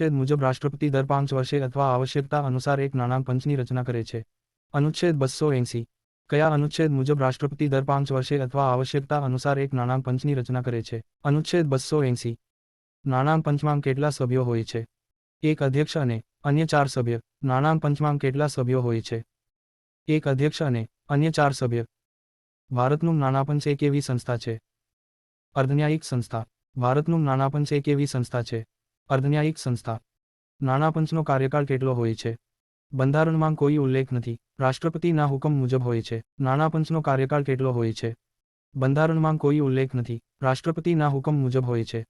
અનુચ્છેદ મુજબ રાષ્ટ્રપતિ દર પાંચ વર્ષે અથવા આવશ્યકતા અનુસાર એક નાણાં પંચની રચના કરે છે. અનુચ્છેદ બસો એંસી. કયા અનુચ્છેદ મુજબ રાષ્ટ્રપતિ દર પાંચ વર્ષે અથવા આવશ્યકતા અનુસાર એક નાણાં પંચની રચના કરે છે? અનુચ્છેદ બસો એંસી. નાણાં પંચમાં કેટલા સભ્યો હોય છે? એક અધ્યક્ષ અને અન્ય ચાર સભ્ય. નાણાં પંચમાં કેટલા સભ્યો હોય છે? એક અધ્યક્ષ અને અન્ય ચાર સભ્ય. ભારતનું નાણાપંચ એક એવી સંસ્થા છે. અર્ધન્યાયિક સંસ્થા. ભારતનું નાણાપંચ એક એવી સંસ્થા છે. અર્ધન્યાયિક સંસ્થા. નાણાપંચનો કાર્યકાળ કેટલો હોય છે? બંધારણમાં કોઈ ઉલ્લેખ નથી. રાષ્ટ્રપતિના હુકમ મુજબ હોય છે. નાણાપંચનો કાર્યકાળ કેટલો હોય છે? બંધારણમાં કોઈ ઉલ્લેખ નથી. રાષ્ટ્રપતિના હુકમ મુજબ હોય છે.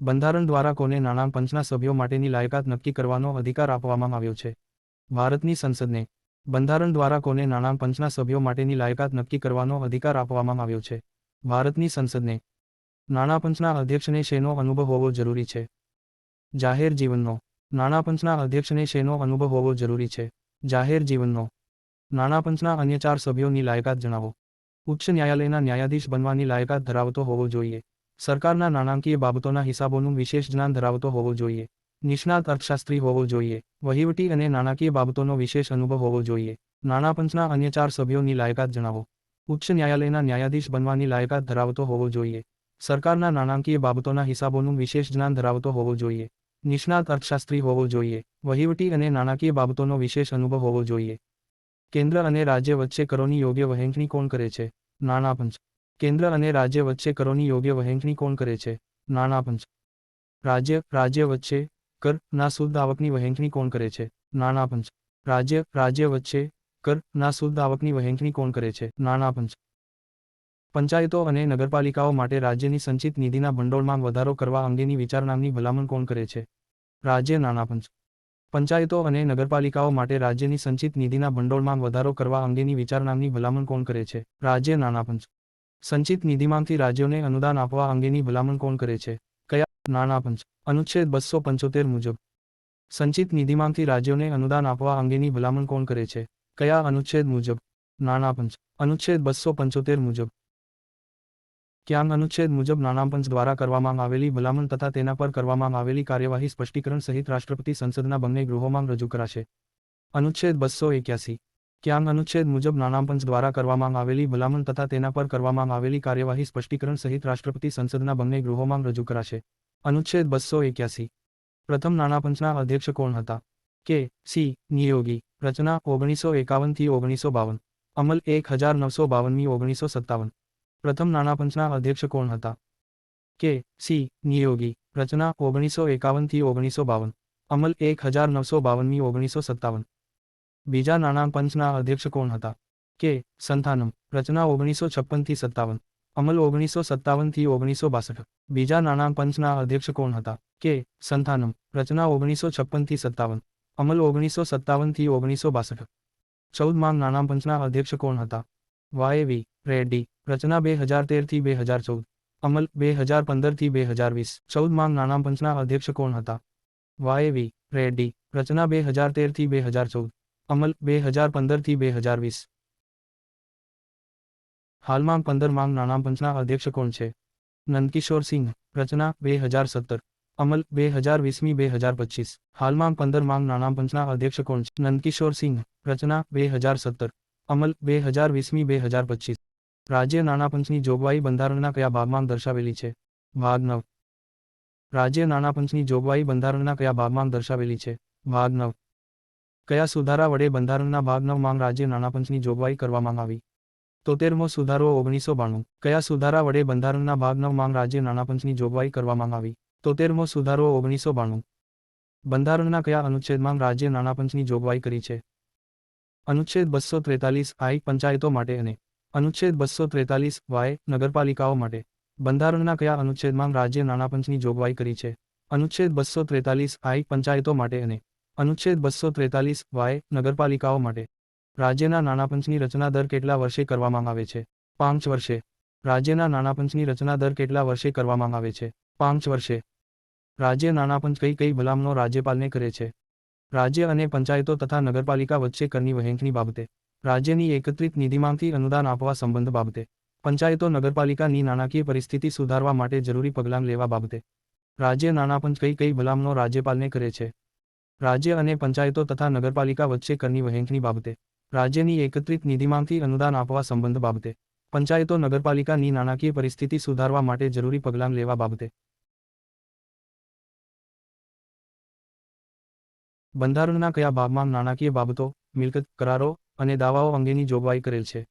બંધારણ દ્વારા કોને નાણાં પંચના સભ્યો માટેની લાયકાત નક્કી કરવાનો અધિકાર આપવામાં આવ્યો છે? ભારતની સંસદને. બંધારણ દ્વારા કોને નાણાં પંચના સભ્યો માટેની લાયકાત નક્કી કરવાનો અધિકાર આપવામાં આવ્યો છે? ભારતની સંસદને. નાણાં પંચના અધ્યક્ષને શેનો અનુભવ હોવો જરૂરી છે? જાહેર જીવનનો. નાણાપંચના અધ્યક્ષને શેનો અનુભવ હોવો જરૂરી છે? જાહેર જીવનનો. નાણાપંચના અન્ય ચાર સભ્યોની લાયકાત જણાવો. ઉચ્ચ ન્યાયાલયના ન્યાયાધીશ બનવાની લાયકાત ધરાવતો હોવો જોઈએ. સરકારના નાણાંકીય બાબતોના હિસાબોનું વિશેષ જ્ઞાન ધરાવતો હોવો જોઈએ. નિષ્ણાત અર્થશાસ્ત્રી હોવો જોઈએ. વહીવટી અને નાણાકીય બાબતોનો વિશેષ અનુભવ હોવો જોઈએ. નાણાપંચના અન્ય ચાર સભ્યોની લાયકાત જણાવો. ઉચ્ચ ન્યાયાલયના ન્યાયાધીશ બનવાની લાયકાત ધરાવતો હોવો જોઈએ. સરકારના નાણાંકીય બાબતોના હિસાબોનું વિશેષ જ્ઞાન ધરાવતો હોવો જોઈએ. નિષ્ણાત અર્થશાસ્ત્રી હોવો જોઈએ. વહીવટી અને નાણાકીય બાબતોનો વિશેષ અનુભવ હોવો જોઈએ. કેન્દ્ર અને રાજ્ય વચ્ચે કરોની યોગ્ય વહેંચણી કોણ કરે છે? નાણાપંચ. કેન્દ્ર અને રાજ્ય વચ્ચે કરોની યોગ્ય વહેંચણી કોણ કરે છે? નાણાપંચ. રાજ્ય રાજ્ય વચ્ચે કર ના શુદ્ધ આવકની વહેંચણી કોણ કરે છે? નાણાપંચ. રાજ્ય રાજ્ય વચ્ચે કર ના શુદ્ધ આવકની વહેંચણી કોણ કરે છે? નાણાપંચ. પંચાયતો અને નગરપાલિકાઓ માટે રાજ્યની સંચિત નિધિના ભંડોળમાં વધારો કરવા અંગેની વિચારણાની ભલામણ કોણ કરે છે? રાજ્ય નાણાપંચ. પંચાયતો અને નગરપાલિકાઓ માટે રાજ્યની સંચિત નિધિના ભંડોળમાં વધારો કરવા અંગેની વિચારણાની ભલામણ કોણ કરે છે? રાજ્ય નાણાપંચ. સંચિત નિધિમાંથી રાજ્યોને અનુદાન આપવા અંગેની ભલામણ કોણ કરે છે? કયા? નાણાપંચ. અનુચ્છેદ બસો પંચોતેર મુજબ. સંચિત નિધિમાંથી રાજ્યોને અનુદાન આપવા અંગેની ભલામણ કોણ કરે છે? કયા? અનુચ્છેદ મુજબ. નાણાપંચ. અનુચ્છેદ બસો પંચોતેર મુજબ. ક્યાં અનુચ્છેદ મુજબ નાણાપંચ દ્વારા કરવામાં આવેલી ભલામણ તથા તેના પર કરવામાં આવેલી કાર્યવાહી સ્પષ્ટીકરણ સહિત રાષ્ટ્રપતિ સંસદના બંને ગૃહોમાં રજૂ કરાશે. અનુચ્છેદ બસો એક્યાસી. ક્યાં અનુચ્છેદ મુજબ નાણાપંચ દ્વારા કરવામાં આવેલી ભલામણ તથા તેના પર કરવામાં આવેલી કાર્યવાહી સ્પષ્ટીકરણ સહિત રાષ્ટ્રપતિ સંસદના બંને ગૃહોમાં રજૂ કરાશે. અનુચ્છેદ બસો એક્યાસી. પ્રથમ નાણાપંચના અધ્યક્ષ કોણ હતા? કે. સી. નિયોગી. રચના ઓગણીસો એકાવનથી ઓગણીસો બાવન. અમલ એક હજાર નવસો બાવનમી ઓગણીસો સત્તાવન. પ્રથમ નાણાપંચના અધ્યક્ષ કોણ હતા? કે. સી. નિયોગી, રચના ઓગણીસો એકાવનથી ઓગણીસો બાવન, અમલ એક હજાર નવસો બાવનમી ઓગણીસો સત્તાવન. બીજા નાણાં પંચના અધ્યક્ષ કોણ હતા? કે. સંથાનમ, રચના ઓગણીસો છપ્પનથી સત્તાવન, અમલ ઓગણીસો સત્તાવનથી ઓગણીસો બાસઠ. બીજા નાણાં પંચના અધ્યક્ષ કોણ હતા? કે. સંથાનમ, રચના ઓગણીસો છપ્પનથી સત્તાવન, અમલ ઓગણીસો સત્તાવનથી ઓગણીસો બાસઠ. ચૌદ માંગ નાણાં પંચના અધ્યક્ષ કોણ હતા? વાય વી રેડ્ડી રચના બે હજાર તેરથી બે હજાર ચૌદ અમલ બે હજાર પંદરથી બે હજાર વીસ ચૌદ માંગ નાણાં પંચના અધ્યક્ષ કોણ હતા વાય વી રેડ્ડી રચના બે હજાર તેરથી બે હજાર ચૌદ અમલ બે હજાર પંદરથી બે હજાર વીસ હાલમાં પંદર માંગ નાણાં પંચના અધ્યક્ષ કોણ છે નંદકિશોર સિંહ રચના બે હજાર સત્તર અમલ બે હજાર વીસમી બે હજાર પચીસ હાલમાં પંદર માંગ નાણાં પંચના અધ્યક્ષ કોણ છે નંદકિશોર સિંહ રચના બે હજાર સત્તર અમલ બે હજાર વીસમી, બે હજાર પચીસ. રાજ્ય નાણાપંચની જોગવાઈ બંધારણના કયા ભાગમાં દર્શાવેલી છે? ભાગ નવ. રાજ્ય નાણાપંચની જોગવાઈ બંધારણના કયા ભાગમાં દર્શાવેલી છે? ભાગ નવ. કયા સુધારા વડે બંધારણના ભાગ નવ માંગ રાજ્ય નાણાપંચની જોગવાઈ કરવામાં આવી? તોતેરમો સુધારો ઓગણીસો બાણું. કયા સુધારા વડે બંધારણના ભાગ નવ માંગ રાજ્ય નાણાપંચની જોગવાઈ કરવામાં આવી? તોતેરમો સુધારો ઓગણીસો બાણું. બંધારણના કયા અનુચ્છેદમાં રાજ્ય નાણાપંચની જોગવાઈ કરી છે? અનુચ્છેદ બસો ત્રેતાલીસ આઈ પંચાયતો માટે અને અનુચ્છેદ બસો ત્રેતાલીસ વાય નગરપાલિકાઓ માટે. બંધારણના કયા અનુચ્છેદમાં રાજ્ય નાણાપંચની જોગવાઈ કરી છે? અનુચ્છેદ બસો ત્રેતાલીસ આઈ પંચાયતો માટે અને અનુચ્છેદ બસો ત્રેતાલીસ વાય નગરપાલિકાઓ માટે. રાજ્યના નાણાપંચની રચના દર કેટલા વર્ષે કરવામાં આવે છે? પાંચ વર્ષે. રાજ્યના નાણાપંચની રચના દર કેટલા વર્ષે કરવામાં આવે છે? પાંચ વર્ષે. રાજ્ય નાણાપંચ કઈ કઈ ભલામણો રાજ્યપાલને કરે છે? રાજ્ય અને પંચાયતો તથા નગરપાલિકા વચ્ચે કરની વહેંચણી બાબતે, રાજ્યની એકત્રિત નિધિમાંથી અનુદાન આપવા સંબંધ બાબતે, પંચાયતો નગરપાલિકાની નાણાકીય પરિસ્થિતિ સુધારવા માટે જરૂરી પગલાં લેવા બાબતે. રાજ્ય નાણાપંચ કઈ કઈ ભલામણો રાજ્યપાલને કરે છે? રાજ્ય અને પંચાયતો તથા નગરપાલિકા વચ્ચે કરની વહેંચણી બાબતે, રાજ્યની એકત્રિત નિધિમાંથી અનુદાન આપવા સંબંધ બાબતે, પંચાયતો નગરપાલિકાની નાણાકીય પરિસ્થિતિ સુધારવા માટે જરૂરી પગલાં લેવા બાબતે. બંધારણના કયા ભાગમાં નાણાકીય બાબતો, મિલકત, કરારો અને દાવાઓ અંગેની જોગવાઈ કરેલ છે?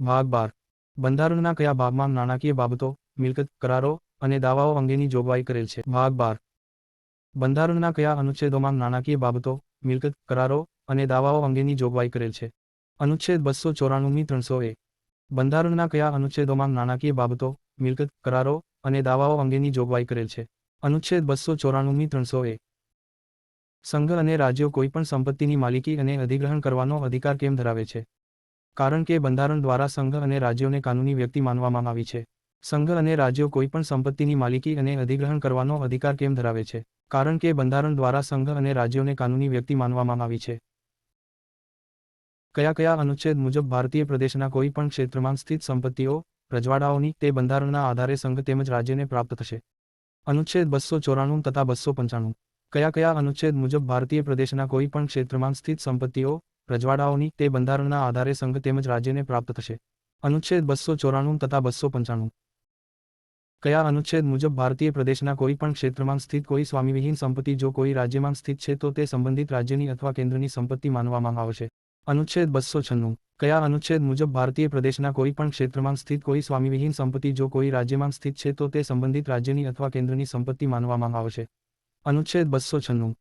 ભાગ બાર. બંધારણના કયા ભાગમાં નાણાકીય બાબતો, મિલકત, કરારો અને દાવાઓ અંગેની જોગવાઈ કરેલ છે? ભાગ બાર. બંધારણના કયા અનુચ્છેદોમાં નાણાકીય બાબતો, મિલકત, કરારો અને દાવાઓ અંગેની જોગવાઈ કરેલ છે? અનુચ્છેદ બસો ચોરાણુંની ત્રણસો એક. બંધારણના કયા અનુચ્છેદોમાં નાણાકીય બાબતો, મિલકત, કરારો અને દાવાઓ અંગેની જોગવાઈ કરેલ છે? અનુચ્છેદ બસો ચોરાણુંની ત્રણસો એક. સંઘ અને રાજ્યો કોઈપણ સંપત્તિની માલિકી અને અધિગ્રહણ કરવાનો અધિકાર કેમ ધરાવે છે? કારણ કે બંધારણ દ્વારા સંઘ અને રાજ્યોને કાનૂની વ્યક્તિ માનવામાં આવી છે. સંઘ અને રાજ્યો કોઈપણ સંપત્તિની માલિકી અને અધિગ્રહણ કરવાનો અધિકાર કેમ ધરાવે છે? કારણ કે બંધારણ દ્વારા સંઘ અને રાજ્યોને કાનૂની વ્યક્તિ માનવામાં આવી છે. કયા કયા અનુચ્છેદ મુજબ ભારતીય પ્રદેશના કોઈ પણ ક્ષેત્રમાં સ્થિત સંપત્તિઓ, રજવાડાઓની તે બંધારણના આધારે સંઘ તેમજ રાજ્યને પ્રાપ્ત થશે? અનુચ્છેદ બસો ચોરાણું તથા બસો પંચાણું. કયા કયા અનુચ્છેદ મુજબ ભારતીય પ્રદેશના કોઈ પણ ક્ષેત્રમાં સ્થિત સંપત્તિઓ, રજવાડાઓની તે બંધારણના આધારે સંઘ તેમજ રાજ્યને પ્રાપ્ત થશે. અનુચ્છેદ બસો ચોરાણું તથા બસો પંચાણું. કયા અનુચ્છેદ મુજબ ભારતીય પ્રદેશના કોઈ પણ ક્ષેત્રમાં સ્થિત કોઈ સ્વામીવિહીન સંપત્તિ જો કોઈ રાજ્યમાં સ્થિત છે તો તે સંબંધિત રાજ્યની અથવા કેન્દ્રની સંપત્તિ માનવામાં આવશે અનુચ્છેદ બસો છન્નું. કયા અનુચ્છેદ મુજબ ભારતીય પ્રદેશના કોઈ પણ ક્ષેત્રમાં સ્થિત કોઈ સ્વામીવિહીન સંપત્તિ જો કોઈ રાજ્યમાં સ્થિત છે તો તે સંબંધિત રાજ્યની અથવા કેન્દ્રની સંપત્તિ માનવામાં આવશે અનુચ્છેદ બસો છન્નું.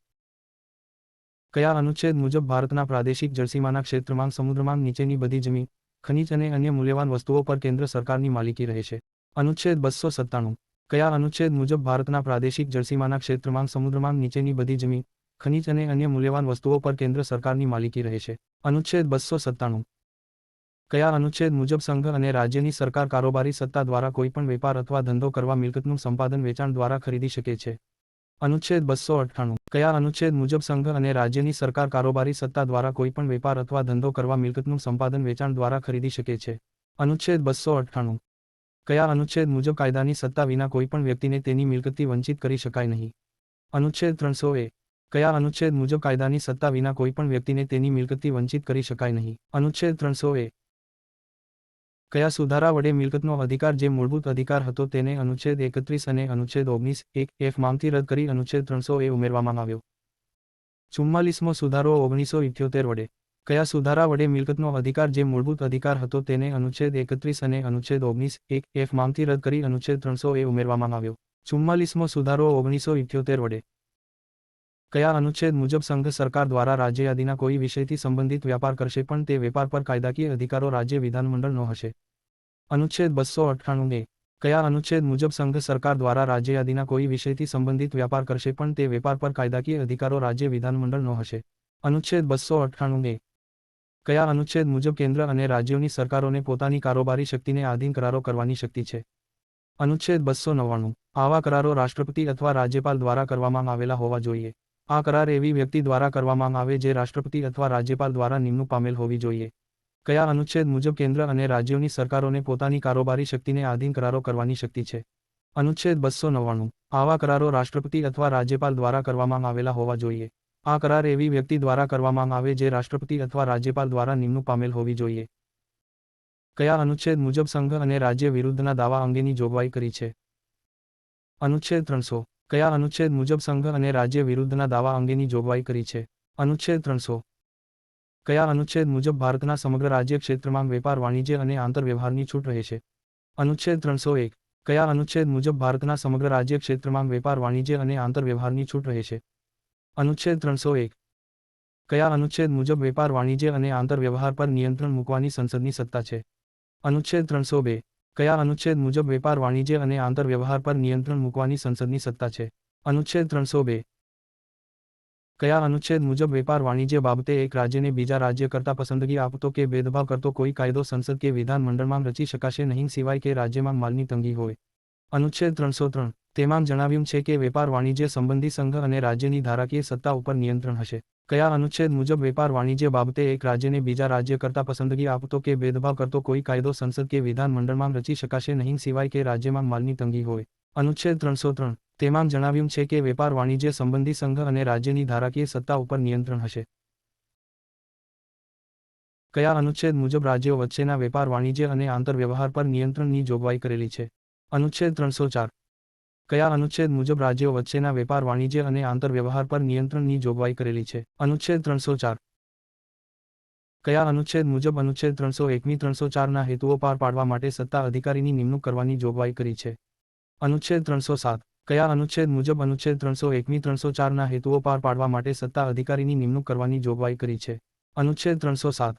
કયા અનુચ્છેદ મુજબ ભારતના પ્રાદેશિક જળસીમાના ક્ષેત્રમાં સમુદ્રમાં નીચેની બધી જમીન, ખનિજ અને અન્ય મૂલ્યવાન વસ્તુઓ પર કેન્દ્ર સરકારની માલિકી રહે છે? અનુચ્છેદ બસો સત્તાણું. કયા અનુચ્છેદ મુજબ ભારતના પ્રાદેશિક જળસીમાના ક્ષેત્રમાં સમુદ્રમાં નીચેની બધી જમીન, ખનિજ અને અન્ય મૂલ્યવાન વસ્તુઓ પર કેન્દ્ર સરકારની માલિકી રહે છે? અનુચ્છેદ બસો સત્તાણું. કયા અનુચ્છેદ મુજબ સંઘ અને રાજ્યની સરકાર કારોબારી સત્તા દ્વારા કોઈપણ વેપાર અથવા ધંધો કરવા મિલકતનું સંપાદન વેચાણ દ્વારા ખરીદી શકે છે? અનુચ્છેદ બસો અઠ્ઠાણું. કયા અનુચ્છેદ મુજબ સંઘ અને રાજ્યની સરકાર કારોબારી સત્તા દ્વારા કોઈપણ વેપાર અથવા ધંધો કરવા મિલકતનું સંપાદન વેચાણ દ્વારા ખરીદી શકે છે? અનુચ્છેદ બસો અઠ્ઠાણું. કયા અનુચ્છેદ મુજબ કાયદાની સત્તા વિના કોઈપણ વ્યક્તિને તેની મિલકતથી વંચિત કરી શકાય નહીં? અનુચ્છેદ ત્રણસો એ. કયા અનુચ્છેદ મુજબ કાયદાની સત્તા વિના કોઈપણ વ્યક્તિને તેની મિલકતથી વંચિત કરી શકાય નહીં? અનુચ્છેદ ત્રણસો એ. કયા સુધારા વડે મિલકતનો અધિકાર જે મૂળભૂત અધિકાર હતો તેને અનુચ્છેદ એકત્રીસ અને અનુચ્છેદ ઓગણીસ એક એફમાંથી રદ કરી અનુચ્છેદ ત્રણસો એ ઉમેરવામાં આવ્યો. ચુમ્માલીસમો સુધારો ઓગણીસો ઇઠ્યોતેર વડે. કયા સુધારા વડે મિલકતનો અધિકાર જે મૂળભૂત અધિકાર હતો તેને અનુચ્છેદ એકત્રીસ અને અનુચ્છેદ ઓગણીસ એક એફમાંથી રદ કરી અનુચ્છેદ ત્રણસો એ ઉમેરવામાં આવ્યો. ચુમ્માલીસમો સુધારો ઓગણીસો ઇઠ્યોતેર વડે. કયા અનુચ્છેદ મુજબ સંઘ સરકાર દ્વારા રાજ્ય યાદીના કોઈ વિષયથી સંબંધિત વ્યાપાર કરશે પણ તે વેપાર પર કાયદાકીય અધિકારો રાજ્ય વિધાનમંડળનો હશે? અનુચ્છેદ બસો અઠ્ઠાણું એ. કયા અનુચ્છેદ મુજબ સંઘ સરકાર દ્વારા રાજ્ય યાદીના કોઈ વિષયથી સંબંધિત વ્યાપાર કરશે પણ તે વેપાર પર કાયદાકીય અધિકારો રાજ્ય વિધાનમંડળનો હશે? અનુચ્છેદ બસો અઠ્ઠાણું એ. કયા અનુચ્છેદ મુજબ કેન્દ્ર અને રાજ્યોની સરકારોને પોતાની કારોબારી શક્તિને આધીન કરારો કરવાની શક્તિ છે? અનુચ્છેદ બસો નવ્વાણું. આવા કરારો રાષ્ટ્રપતિ અથવા રાજ્યપાલ દ્વારા કરવામાં આવેલા હોવા જોઈએ. આ કરાર એવી વ્યક્તિ દ્વારા કરવામાં આવે જે રાષ્ટ્રપતિ અથવા રાજ્યપાલ દ્વારા નિમણૂક પામેલ હોવી જોઈએ. કયા અનુચ્છેદ મુજબ કેન્દ્ર અને રાજ્યોની સરકારોને પોતાની કારોબારી શક્તિને આધીન કરારો કરવાની શક્તિ છે? અનુચ્છેદ બસો નવ્વાણું. આવા કરારો રાષ્ટ્રપતિ અથવા રાજ્યપાલ દ્વારા કરવામાં આવેલા હોવા જોઈએ. આ કરાર એવી વ્યક્તિ દ્વારા કરવામાં આવે જે રાષ્ટ્રપતિ અથવા રાજ્યપાલ દ્વારા નિમણૂક પામેલ હોવી જોઈએ. કયા અનુચ્છેદ મુજબ સંઘ અને રાજ્ય વિરુદ્ધના દાવા અંગેની જોગવાઈ કરી છે? અનુચ્છેદ ત્રણસો. કયા અનુચ્છેદ મુજબ સંઘ અને રાજ્ય વિરુદ્ધના દાવા અંગેની જોગવાઈ કરી છે? અનુચ્છેદ ત્રણસો. કયા અનુચ્છેદ મુજબ ભારતના સમગ્ર રાજ્ય ક્ષેત્રમાં વેપાર, વાણિજ્ય અને આંતરવ્યવહારની છૂટ રહે છે? અનુચ્છેદ ત્રણસો એક. કયા અનુચ્છેદ મુજબ ભારતના સમગ્ર રાજ્ય ક્ષેત્રમાં વેપાર, વાણિજ્ય અને આંતરવ્યવહારની છૂટ રહે છે? અનુચ્છેદ ત્રણસો એક. કયા અનુચ્છેદ મુજબ વેપાર, વાણિજ્ય અને આંતરવ્યવહાર પર નિયંત્રણ મૂકવાની સંસદની સત્તા છે? અનુચ્છેદ ત્રણસો બે. કયા અનુચ્છેદ મુજબ વેપાર વાણિજ્ય અને આંતરવ્યવહાર પર નિયંત્રણ મૂકવાની સંસદની સત્તા છે? અનુચ્છેદ ત્રણસો બે. કયા અનુચ્છેદ મુજબ વેપાર વાણિજ્ય બાબતે એક રાજ્યને બીજા રાજ્ય કરતા પસંદગી આપતો કે ભેદભાવ કરતો કોઈ કાયદો સંસદ કે વિધાનમંડળમાં રચી શકાશે નહીં સિવાય કે રાજ્યમાં માલની તંગી હોય? અનુચ્છેદ ત્રણસો ત્રણ. તેમાં જણાવ્યું છે કે વેપાર વાણિજ્ય સંબંધી સંઘ અને રાજ્યની ધારાકીય સત્તા ઉપર નિયંત્રણ હશે. કયા અનુચ્છેદ મુજબ વેપાર વાણિજ્ય બાબતે એક રાજ્યને બીજા રાજ્ય કરતા પસંદગી આપતો કે ભેદભાવ કરતો કોઈ કાયદો સંસદ કે વિધાનમંડળમાં રચી શકાશે નહીં સિવાય કે રાજ્યમાં માલની તંગી હોય. અનુચ્છેદ ત્રણસો ત્રણ. તેમાં જણાવ્યું છે કે વેપાર વાણિજ્ય સંબંધી સંઘ અને રાજ્યની ધારાકીય સત્તા ઉપર નિયંત્રણ હશે. કયા અનુચ્છેદ મુજબ રાજ્યો વચ્ચેના વેપાર વાણિજ્ય અને આંતરવ્યવહાર પર નિયંત્રણની જોગવાઈ કરેલી છે? અનુચ્છેદ ત્રણસો ચાર. કયા અનુચ્છેદ મુજબ રાજ્યો વચ્ચેના વેપાર વાણિજ્ય અને આંતરવ્યવહાર પર નિયંત્રણની જોગવાઈ કરેલી છે? અનુચ્છેદ ત્રણસો ચાર. કયા અનુચ્છેદ મુજબ અનુચ્છેદ ત્રણસો એકમી ત્રણસો ચારના હેતુઓ પાર પાડવા માટે સત્તા અધિકારીની નિમણૂક કરવાની જોગવાઈ કરી છે? અનુચ્છેદ ત્રણસો સાત. કયા અનુચ્છેદ મુજબ અનુચ્છેદ ત્રણસો એકમી ત્રણસો ચારના હેતુઓ પાર પાડવા માટે સત્તા અધિકારીની નિમણૂક કરવાની જોગવાઈ કરી છે? અનુચ્છેદ ત્રણસો સાત.